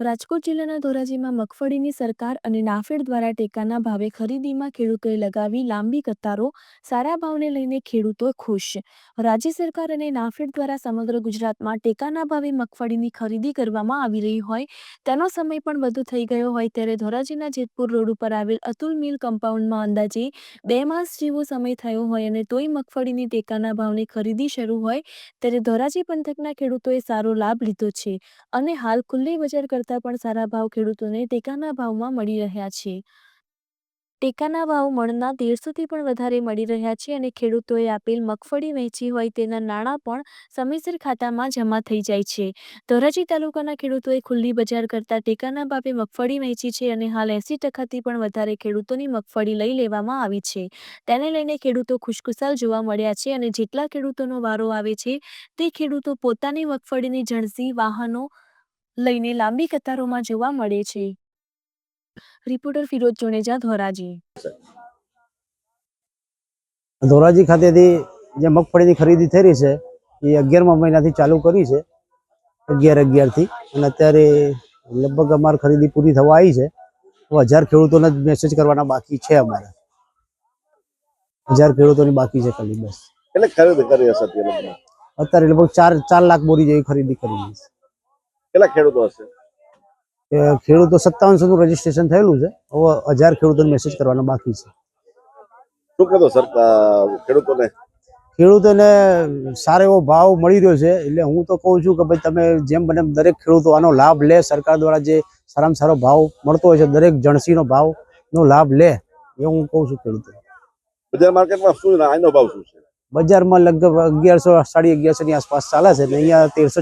રાજકોટ જિલ્લાના ધોરાજીમાં મગફળીની સરકાર અને નાફેડ દ્વારા ટેકાના ભાવે ખરીદીમાં ખેડૂતોએ લગાવી લાંબી કતારો, સારા ભાવને લઈને ખેડૂતો ખુશ. રાજ્ય સરકાર અને નાફેડ દ્વારા સમગ્ર ગુજરાતમાં ટેકાના ભાવે મગફળીની ખરીદી કરવામાં આવી રહી હોય, તેનો સમય પણ વધુ થઈ ગયો હોય ત્યારે ધોરાજીના જેતપુર રોડ ઉપર આવેલ અતુલ મિલ કમ્પાઉન્ડમાં અંદાજે બે માસ જેવો સમય થયો હોય અને તોય મગફળીની ટેકાના ભાવની ખરીદી શરૂ હોય, ત્યારે ધોરાજી પંથકના ખેડૂતોએ સારો લાભ લીધો છે. અને હાલ ખુલ્લી બજાર કરતાં પણ સારા ભાવ ખેડૂતોને ટેકાના ભાવમાં મળી રહ્યા છે. ટેકાના ભાવ મણના તેરસોથી પણ વધારે મળી રહ્યા છે અને ખેડૂતોએ આપેલ મગફળી વહેંચી હોય તેના નાણાં પણ સમયસર ખાતામાં જમા થઈ જાય છે. ધોરાજી તાલુકાના ખેડૂતોએ ખુલ્લી બજાર કરતાં ટેકાના ભાવે મગફળી વહેંચી છે અને હાલ એંસી ટકાથી પણ વધારે ખેડૂતોની મગફળી લઈ લેવામાં આવી છે. તેને લઈને ખેડૂતો ખુશખુશાલ જોવા મળ્યા છે અને જેટલા ખેડૂતોનો વારો આવે છે, તે ખેડૂતો પોતાની મગફળીની ઝણસી વાહનો લઈને લાંબી કતારોમાં જોવા મળે છે. રિપોર્ટર ફિરોજ જોનેજા ધોરાજી. ધોરાજી ખાતેથી જે મગફળીની ખરીદી થઈ રહી છે એ અગિયારમા મહિનાથી ચાલુ કરી છે અગિયાર અગિયારથી. અને અત્યારે લગભગ અમારી ખરીદી પૂરી થવા આવી છે. હજાર ખેડૂતોને જ મેસેજ કરવાના બાકી છે અમારે. હજાર ખેડૂતોની બાકી છે ખાલી બસ. એટલે ખરીદી કરી હશે અત્યારે લગભગ ચાર ચાર લાખ બોરી જેવી ખરીદી કરી છે. કેટલા ખેડૂતો હશે? ખેડૂતો સત્તાવનસો નું રજીસ્ટ્રેશન થયેલું છે. હવે હજાર ખેડૂતોને મેસેજ કરવાનો બાકી છે. શું કહેતો સરકાર ખેડૂતોને? ખેડૂતોને સારો એવો ભાવ મળી રહ્યો છે. એટલે હું તો કહું છું કે ભાઈ તમે જેમ બને દરેક ખેડૂતો આનો લાભ લે. સરકાર દ્વારા જે સારામાં સારો ભાવ મળતો હોય છે દરેક જણસીનો ભાવનો લાભ લે. એ હું કહું છું ખેડૂતો બજાર માર્કેટમાં શું આનો ભાવ શું છે? બજારમાં લગભગ અગિયારસો સાડી અગિયારસો ની આસપાસ ચાલે છે. ને અહીંયા તેરસો